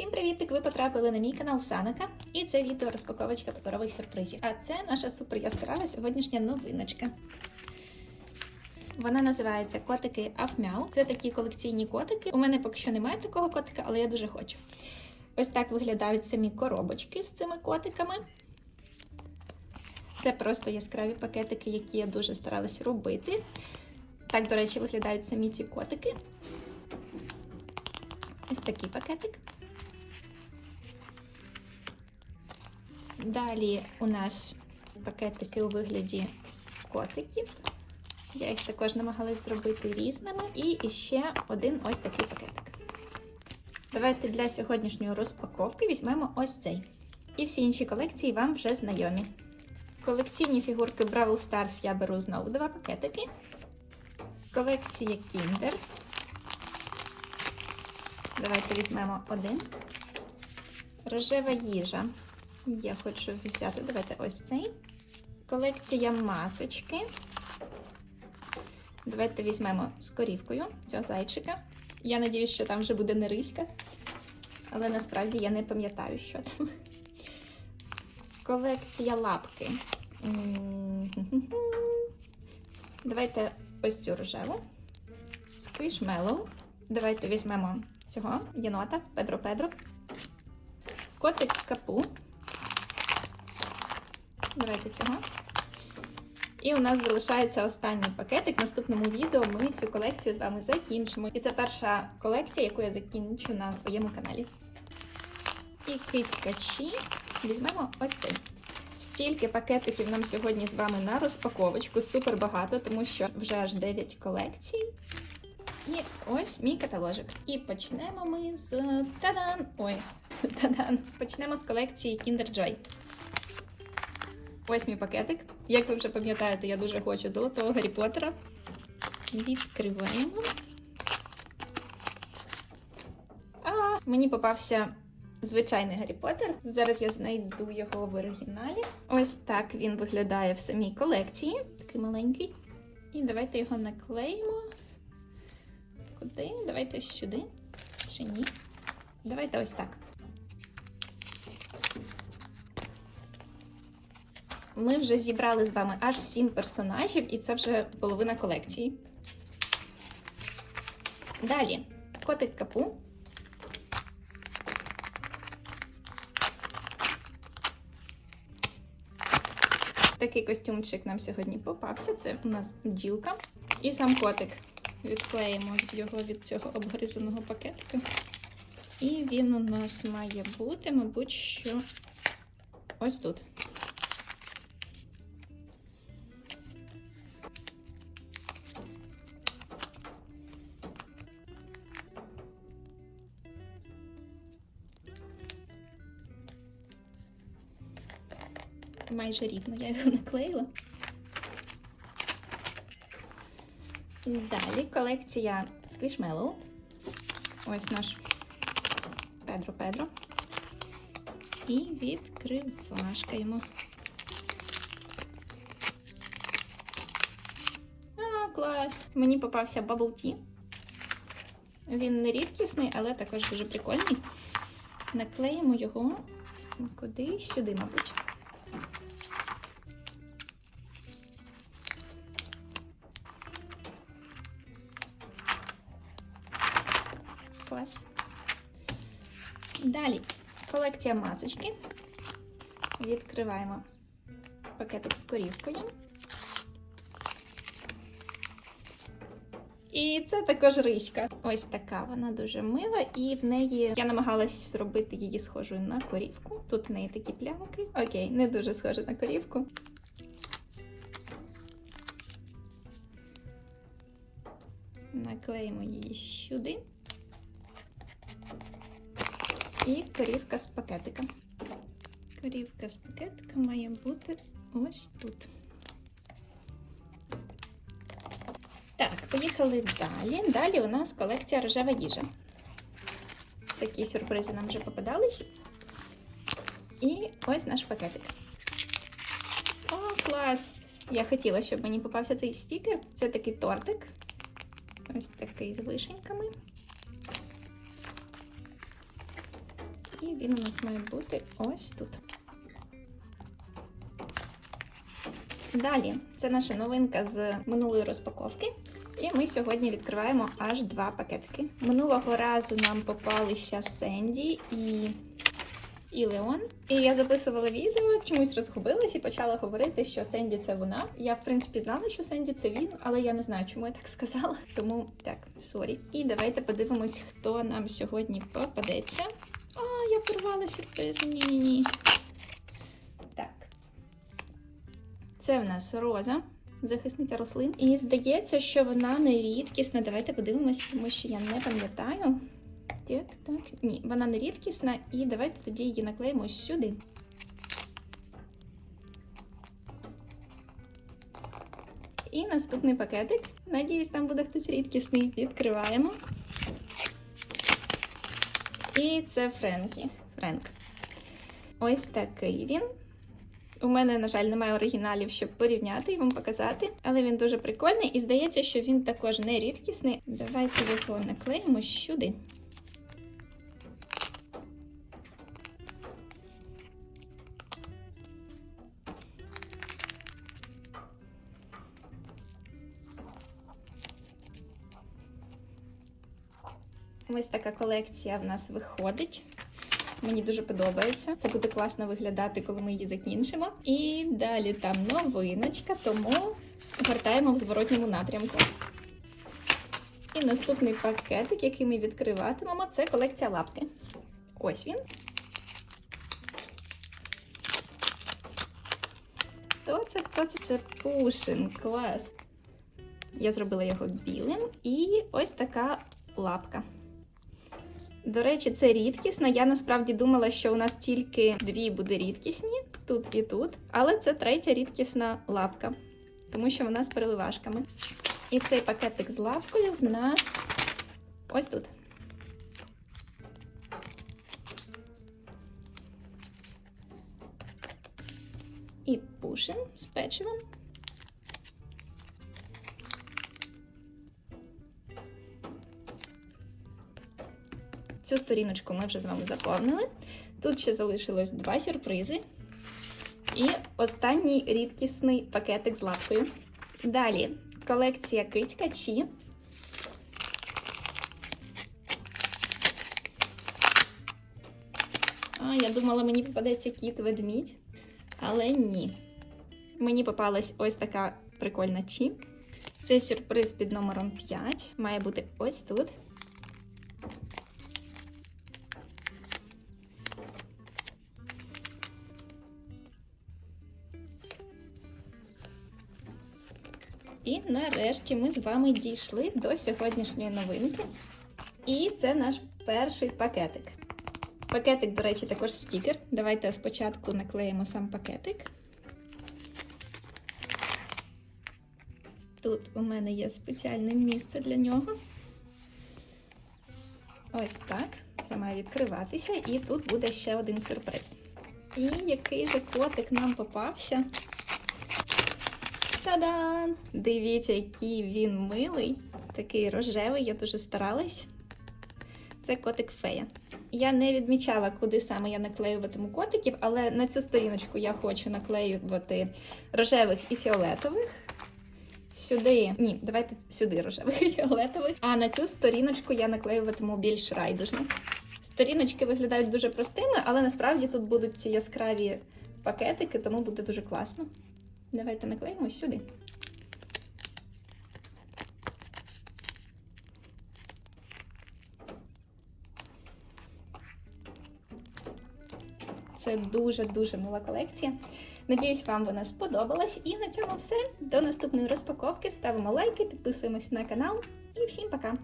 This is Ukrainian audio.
Всім привітик! Ви потрапили на мій канал Саника, і це відео розпаковочка паперових сюрпризів. А це наша супер яскрава сьогоднішня новиночка. Вона називається Котики Афмяу. Це такі колекційні котики. У мене поки що немає такого котика, але я дуже хочу. Ось так виглядають самі коробочки з цими котиками. Це просто яскраві пакетики, які я дуже старалась робити. Так, до речі, виглядають самі ці котики. Ось такий пакетик. Далі у нас пакетики у вигляді котиків. Я їх також намагалась зробити різними. І ще один ось такий пакетик. Давайте для сьогоднішньої розпаковки візьмемо ось цей. І всі інші колекції вам вже знайомі. Колекційні фігурки Бравл Stars я беру знову два пакетики. Колекція Kinder. Давайте візьмемо один. Рожева їжа. Я хочу взяти. Давайте ось цей. Колекція масочки. Давайте візьмемо з корівкою цього зайчика. Я надіюсь, що там вже буде не риська. Але насправді я не пам'ятаю, що там. Колекція лапки. Давайте ось цю рожеву. Сквішмелоу. Давайте візьмемо цього єнота Педро Педро. Котик капу. Давайте цього. І у нас залишається останній пакетик. В наступному відео ми цю колекцію з вами закінчимо. І це перша колекція, яку я закінчу на своєму каналі. І кицькачі візьмемо ось цей. Стільки пакетиків нам сьогодні з вами на розпаковочку. Супер багато, тому що вже аж 9 колекцій. І ось мій каталожик. І почнемо ми з тадан! Ой, тадан! Почнемо з колекції Kinder Joy. Ось мій пакетик. Як ви вже пам'ятаєте, я дуже хочу золотого Гаррі Поттера. Відкриваємо. А, мені попався звичайний Гаррі Поттер. Зараз я знайду його в оригіналі. Ось так він виглядає в самій колекції. Такий маленький. І давайте його наклеїмо. Куди? Давайте сюди. Чи ні? Давайте ось так. Ми вже зібрали з вами аж 7 персонажів, і це вже половина колекції. Далі котик капу. Такий костюмчик нам сьогодні попався. Це у нас бджілка. І сам котик. Відклеїмо його від цього обгризаного пакетика. І він у нас має бути, мабуть, що ось тут. Майже рівно я його наклеїла. Далі колекція Squishmallow. Ось наш Педро Педро. І відкривашкаємо. А, клас! Мені попався Bubble Tea. Він не рідкісний, але також дуже прикольний. Наклеїмо його кудись сюди, мабуть. Клас. Далі колекція масочки. Відкриваємо пакетик з корівкою. І це також риська. Ось така вона дуже мила, і в неї я намагалась зробити її схожою на корівку. Тут в неї такі плямки. Окей, не дуже схожа на корівку. Наклеїмо її сюди. І корівка з пакетика. Корівка з пакетика має бути ось тут. Так, поїхали далі. Далі у нас колекція рожева їжа. Такі сюрпризи нам вже попадались. І ось наш пакетик. О, клас! Я хотіла, щоб мені попався цей стікер. Це такий тортик. Ось такий з вишеньками. І він у нас має бути ось тут. Далі, це наша новинка з минулої розпаковки. І ми сьогодні відкриваємо аж два пакетики. Минулого разу нам попалися Сенді і, і Леон. І я записувала відео, чомусь розгубилась і почала говорити, що Сенді це вона. Я, в принципі, знала, що Сенді це він, але я не знаю, чому я так сказала. Тому так, сорі. І давайте подивимось, хто нам сьогодні попадеться. Я сюрприз. Ні-ні-ні. Так. Це в нас роза, захисниця рослин. І здається, що вона не рідкісна. Давайте подивимось, тому що я не пам'ятаю. Так, так. Ні, вона не рідкісна, і давайте тоді її наклеїмо сюди. І наступний пакетик. Надіюсь, там буде хтось рідкісний. Відкриваємо. І це Френкі. Френк. Ось такий він. У мене, на жаль, немає оригіналів, щоб порівняти і вам показати, але він дуже прикольний і здається, що він також не рідкісний. Давайте його наклеїмо сюди. Ось така колекція в нас виходить. Мені дуже подобається. Це буде класно виглядати, коли ми її закінчимо. І далі там новиночка, тому гортаємо в зворотньому напрямку. І наступний пакетик, який ми відкриватимемо, це колекція лапки. Ось він. Хто це? Хто це? Це Пушин. Клас. Я зробила його білим. І ось така лапка. До речі, це рідкісно. Я насправді думала, що у нас тільки дві буде рідкісні, тут і тут. Але це третя рідкісна лапка, тому що вона з переливашками. І цей пакетик з лапкою в нас ось тут. І пушин з печивом. Цю сторіночку ми вже з вами заповнили. Тут ще залишилось два сюрпризи. І останній рідкісний пакетик з лапкою. Далі колекція кицька Чі. А, я думала, мені попадеться кіт-ведмідь, але ні. Мені попалась ось така прикольна Чі. Це сюрприз під номером 5. Має бути ось тут. Нарешті ми з вами дійшли до сьогоднішньої новинки. І це наш перший пакетик. Пакетик, до речі, також стікер. Давайте спочатку наклеїмо сам пакетик. Тут у мене є спеціальне місце для нього. Ось так. Це має відкриватися, і тут буде ще один сюрприз. І який же котик нам попався? Та-дан! Дивіться, який він милий, такий рожевий, я дуже старалась. Це котик фея. Я не відмічала, куди саме я наклеюватиму котиків, але на цю сторіночку я хочу наклеювати рожевих і фіолетових. Сюди, ні, давайте сюди рожевих і фіолетових. А на цю сторіночку я наклеюватиму більш райдужних. Сторіночки виглядають дуже простими, але насправді тут будуть ці яскраві пакетики, тому буде дуже класно. Давайте наклеїмо сюди. Це дуже-дуже мила колекція. Надіюсь, вам вона сподобалась. І на цьому все. До наступної розпаковки. Ставимо лайки, підписуємось на канал і всім пока!